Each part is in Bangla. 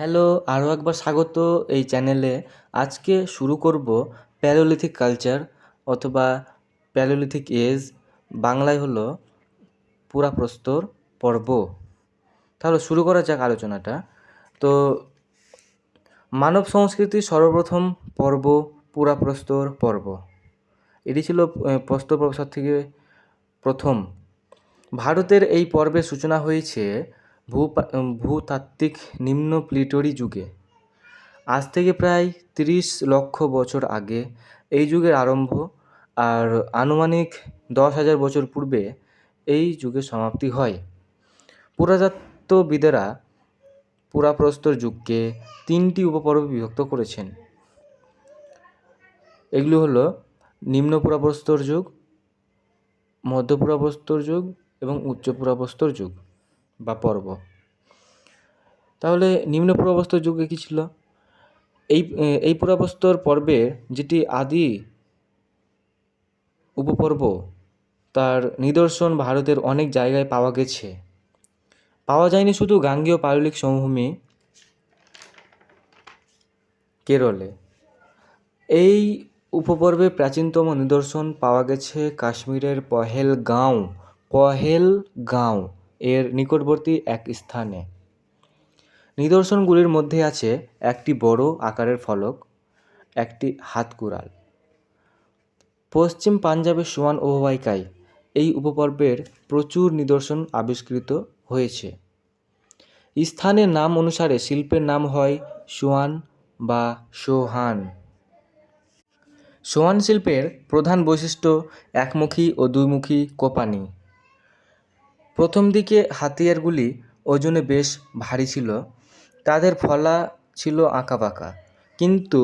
হ্যালো আরও একবার স্বাগত এই চ্যানেলে। আজকে শুরু করব প্যালোলিথিক কালচার অথবা প্যালোলিথিক এজ। বাংলায় হলো পুরাপ্রস্তর পর্ব। তাহলে শুরু করা যাক আলোচনাটা। তো মানব সংস্কৃতির সর্বপ্রথম পর্ব পুরাপ্রস্তর পর্ব। এটি ছিল প্রস্তর প্রসার থেকে প্রথম। ভারতের এই পর্বের সূচনা হয়েছে ভূতাত্ত্বিক নিম্ন প্লিটোরি যুগে। আজ থেকে প্রায় তিরিশ লক্ষ বছর আগে এই যুগের আরম্ভ আর আনুমানিক দশ হাজার বছর পূর্বে এই যুগের সমাপ্তি হয়। পুরাতত্ত্ববিদেরা পুরাপ্রস্তর যুগকে তিনটি উপপর্বে বিভক্ত করেছেন। এগুলো হলো নিম্ন পুরাপ্রস্তর যুগ, মধ্য পুরাপ্রস্তর যুগ এবং উচ্চ পুরাপ্রস্তর যুগ। বা পর্ব। তাহলে নিম্ন পুরাপ্রস্তর যুগে কী ছিল? এই এই পুরাপ্রস্তর পর্বে যেটি আদি উপপর্ব, তার নিদর্শন ভারতের অনেক জায়গায় পাওয়া গেছে। পাওয়া যায়নি শুধু গাঙ্গেয় পাললিক সমভূমি কেরলে। এই উপপর্বে প্রাচীনতম নিদর্শন পাওয়া গেছে কাশ্মীরের পহেলগাঁও পহেলগাঁও। এর নিকটবর্তী এক স্থানে। নিদর্শনগুলির মধ্যে আছে একটি বড় আকারের ফলক, একটি হাতকুড়াল। পশ্চিম পাঞ্জাবের সোয়ান অববাহিকায় এই উপপর্বের প্রচুর নিদর্শন আবিষ্কৃত হয়েছে। স্থানের নাম অনুসারে শিল্পের নাম হয় সোয়ান বা সোহান। সোয়ান শিল্পের প্রধান বৈশিষ্ট্য একমুখী ও দুইমুখী কোপানি। প্রথম দিকে হাতিয়ারগুলি ওজনে বেশ ভারী ছিল। তাদের ফলা ছিল আঁকাবাঁকা কিন্তু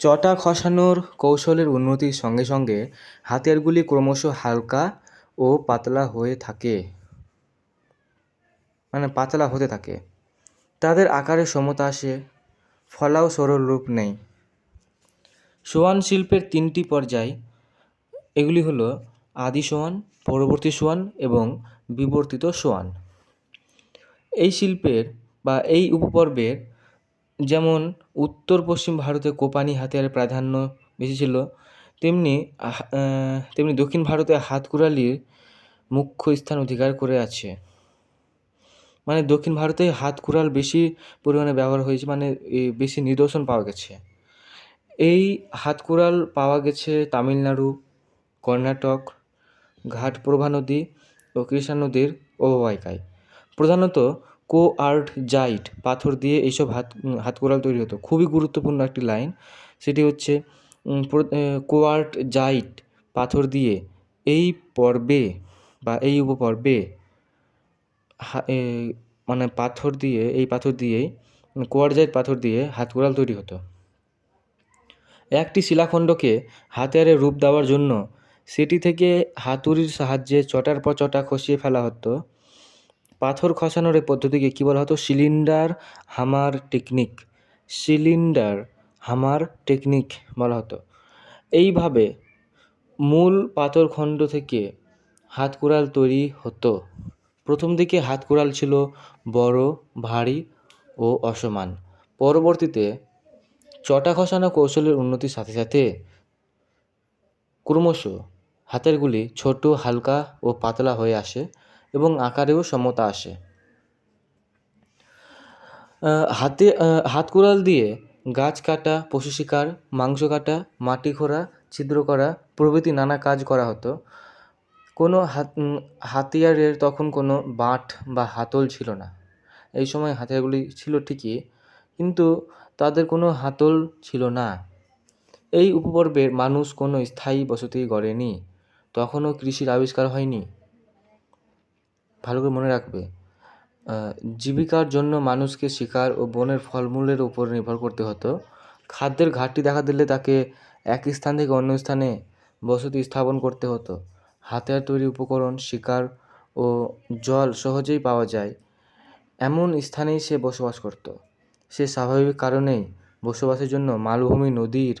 চটা খসানোর কৌশলের উন্নতির সঙ্গে সঙ্গে হাতিয়ারগুলি ক্রমশ হালকা ও পাতলা হয়ে থাকে। মানে পাতলা হতে থাকে। তাদের আকারে সমতা আসে, ফলাও সরল রূপ নেই সোয়ান শিল্পের তিনটি পর্যায়, এগুলি হলো আদি সোয়ান, পরবর্তী সোয়ান এবং বিবর্তিত সোয়ান। এই শিল্পের বা এই উপপর্বের যেমন উত্তর পশ্চিম ভারতে কোপানি হাতিয়ারের প্রাধান্য বেশি ছিল, তেমনি তেমনি দক্ষিণ ভারতে হাতকুড়ালির মুখ্য স্থান অধিকার করে আছে। মানে দক্ষিণ ভারতে হাতকুড়াল বেশি পরিমাণে ব্যবহার হয়েছে মানে বেশি নিদর্শন পাওয়া গেছে। এই হাতকুড়াল পাওয়া গেছে তামিলনাড়ু, কর্ণাটক ঘাটপ্রভা নদী ও কৃষ্ণা নদীর অববাহিকায়। প্রধানত কো আর্ট জাইট পাথর দিয়ে এইসব হাত হাতকুড়াল তৈরি হতো। খুবই গুরুত্বপূর্ণ একটি লাইন। সেটি হচ্ছে এ, কোয়ার্ট জাইট পাথর দিয়ে এই পর্বে বা এই উপপর্বে মানে পাথর দিয়ে এই পাথর দিয়েই কোয়ার্জাইট পাথর দিয়ে হাতকুড়াল তৈরি হতো। একটি শিলাখণ্ডকে হাতিয়ারের রূপ দেওয়ার জন্য সেটি থেকে হাতুড়ির সাহায্যে চটার পর চটা খসিয়ে ফেলা হতো। পাথর খসানোর এই পদ্ধতিকে কী বলা হতো? সিলিন্ডার হামার টেকনিক। সিলিন্ডার হামার টেকনিক বলা হতো। এইভাবে মূল পাথরখণ্ড থেকে হাতকুড়াল তৈরি হতো। প্রথম দিকে হাতকুড়াল ছিল বড়, ভারী ও অসমান। পরবর্তীতে চটা খসানো কৌশলের উন্নতির সাথে সাথে ক্রমশ হাতেরগুলি ছোট, হালকা ও পাতলা হয়ে আসে এবং আকারেও সমতা আসে। হাতে হাত হাতকুড়াল দিয়ে গাছ কাটা, পশু শিকার, মাংস কাটা, মাটি খোঁড়া, ছিদ্র করা প্রভৃতি নানা কাজ করা হতো। কোনো হাত হাতিয়ারের তখন কোনো বাঁট বা হাতল ছিল না। এই সময় হাতিয়ারগুলি ছিল ঠিকই, কিন্তু তাদের কোনো হাতল ছিল না। এই উপপর্বের মানুষ কোনো স্থায়ী বসতি গড়েনি। তখনও কৃষির আবিষ্কার হয়নি। ভালো করে মনে রাখবে। জীবিকার জন্য মানুষকে শিকার ও বনের ফলমূলের উপর নির্ভর করতে হতো। খাদ্যের ঘাটতি দেখা দিলে তাকে এক স্থান থেকে অন্য স্থানে বসতি স্থাপন করতে হতো। হাতিয়ার তৈরি উপকরণ, শিকার ও জল সহজেই পাওয়া যায়। এমন স্থানেই সে বসবাস করত। সে স্বাভাবিক কারণেই বসবাসের জন্য মালভূমি, নদীর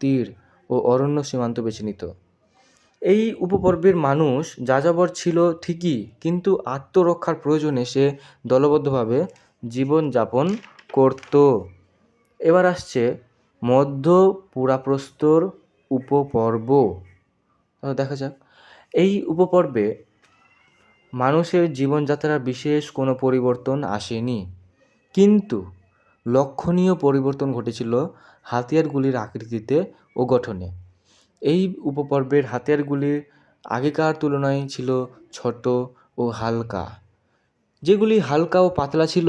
তীর ও অরণ্য সীমান্ত বেছে নিত। এই উপপর্বের মানুষ যাযাবর ছিল ঠিকই, কিন্তু আত্মরক্ষার প্রয়োজনে সে দলবদ্ধভাবে জীবনযাপন করত। এবার আসছে মধ্য পুরাপ্রস্তর উপপর্ব। দেখা যাক। এই উপপর্বে মানুষের জীবনযাত্রার বিশেষ কোনো পরিবর্তন আসেনি। কিন্তু লক্ষণীয় পরিবর্তন ঘটেছিল হাতিয়ারগুলির আকৃতিতে ও গঠনে। এই উপপর্বের হাতিয়ারগুলি আগেকার তুলনায় ছিল ছোট ও হালকা। যেগুলি হালকা ও পাতলা ছিল,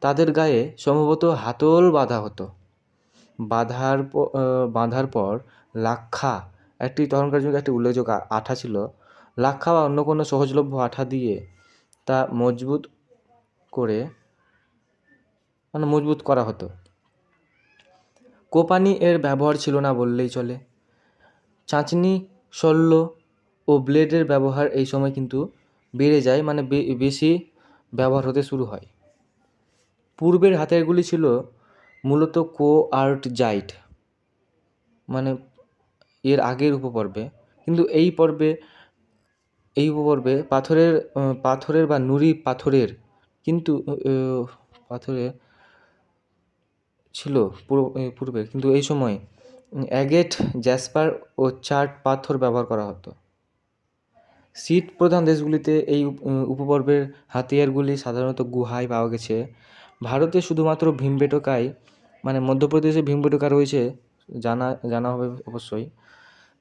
তাদের গায়ে সম্ভবত হাতল বাঁধা হতো। বাঁধার বাঁধার পর লাক্ষা, একটি তখনকার যুগে একটি উল্লেখযোগ্য আঠা ছিল। লাক্ষা বা অন্য কোনো সহজলভ্য আঠা দিয়ে তা মজবুত করে মানে মজবুত করা হতো। কোপানি এর ব্যবহার ছিল না বললেই চলে। চাঁচনি, শল্য ও ব্লেডের ব্যবহার এই সময় কিন্তু বেড়ে যায় মানে বেশি ব্যবহার হতে শুরু হয়। পূর্বের হাতিয়ারগুলি ছিল মূলত কো আর্ট জাইট মানে এর আগের উপপর্বে। কিন্তু এই পর্বে, এই উপপর্বে পাথরের পাথরের বা নুড়ি পাথরের কিন্তু পাথরের ছিল পুরো- পূর্বে কিন্তু এই সময় অ্যাগেট, জ্যাসপার ও চার্ট পাথর ব্যবহার করা হতো। শীত প্রধান দেশগুলিতে এই উপপর্বের হাতিয়ারগুলি সাধারণত গুহায় পাওয়া গেছে। ভারতে শুধুমাত্র ভীমবেটকায় মানে মধ্যপ্রদেশে ভীমবেটকা রয়েছে, জানা জানা হবে অবশ্যই,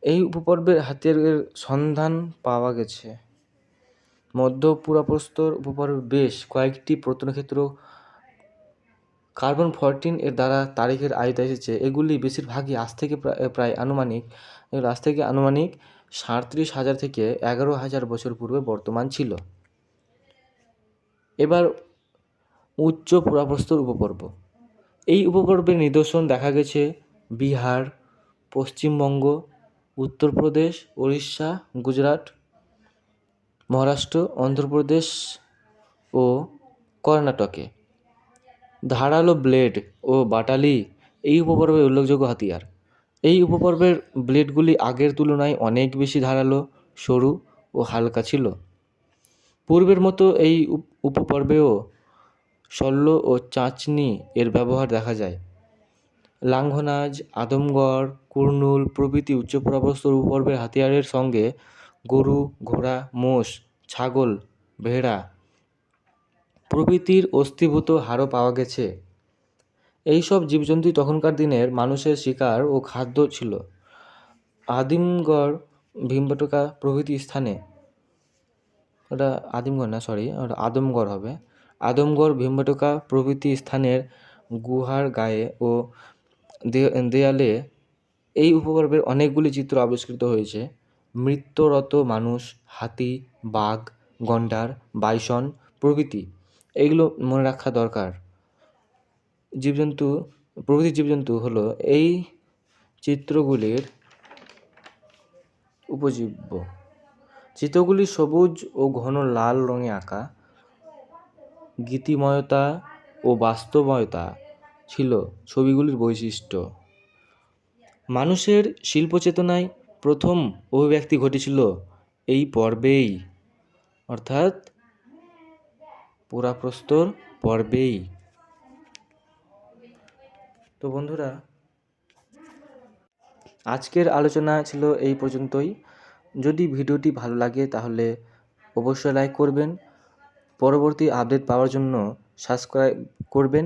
এই উপপর্বের হাতিয়ারের সন্ধান পাওয়া গেছে। মধ্য পুরাপ্রস্তর উপপর্বে বেশ কয়েকটি প্রত্নক্ষেত্র কার্বন ফোরটিন এর দ্বারা তারিখের আয়তায় এসেছে। এগুলি বেশিরভাগই আজ থেকে প্রায় আনুমানিক আজ থেকে আনুমানিক সাঁত্রিশ হাজার থেকে এগারো হাজার বছর পূর্বে বর্তমান ছিল। এবার উচ্চ পুরাপ্রস্তর উপপর্ব। এই উপপর্বের নিদর্শন দেখা গেছে বিহার, পশ্চিমবঙ্গ, উত্তরপ্রদেশ, উড়িষ্যা, গুজরাট, মহারাষ্ট্র, অন্ধ্রপ্রদেশ ও কর্ণাটকে। ধারালো ব্লেড ও বাটালি এই উপপর্বের উল্লেখযোগ্য হাতিয়ার। এই উপপর্বের ব্লেডগুলি আগের তুলনায় অনেক বেশি ধারালো, সরু ও হালকা ছিল। পূর্বের মতো এই উপপর্বেও শল্য ও চাঁচনি এর ব্যবহার দেখা যায়। লাঙ্ঘনাজ আদমগড়, কুর্নুল প্রভৃতি উচ্চপ্রাবস্তর উপপর্বের হাতিয়ারের সঙ্গে গরু, ঘোড়া, মোষ, ছাগল, ভেড়া প্রভৃতির অস্থিভূত হাড়ও পাওয়া গেছে। এইসব জীবজন্তু তখনকার দিনের মানুষের শিকার ও খাদ্য ছিল। আদিমগড় ভীমবেটকা প্রভৃতি স্থানে, ওটা আদিমগড় না সরি ওটা আদমগড় হবে। আদমগড় ভীমবেটকা প্রভৃতি স্থানের গুহার গায়ে ও দেয়ালে এই উপপর্বের অনেকগুলি চিত্র আবিষ্কৃত হয়েছে। মৃত্যুরত মানুষ, হাতি, বাঘ, গন্ডার, বাইসন প্রভৃতি। এইগুলো মনে রাখা দরকার। জীবজন্তু, প্রভৃতি জীবজন্তু হলো এই চিত্রগুলির উপজীব্য। চিত্রগুলি সবুজ ও ঘন লাল রঙে আঁকা। গীতিময়তা ও বাস্তবময়তা ছিল ছবিগুলির বৈশিষ্ট্য। মানুষের শিল্পচেতনায় প্রথম অভিব্যক্তি ঘটেছিল এই পর্বেই। অর্থাৎ পুরাপ্রস্তর পর্বেই। তো বন্ধুরা, আজকের আলোচনা ছিল এই পর্যন্তই। যদি ভিডিওটি ভালো লাগে, তাহলে অবশ্যই লাইক করবেন। পরবর্তী আপডেট পাওয়ার জন্য সাবস্ক্রাইব করবেন।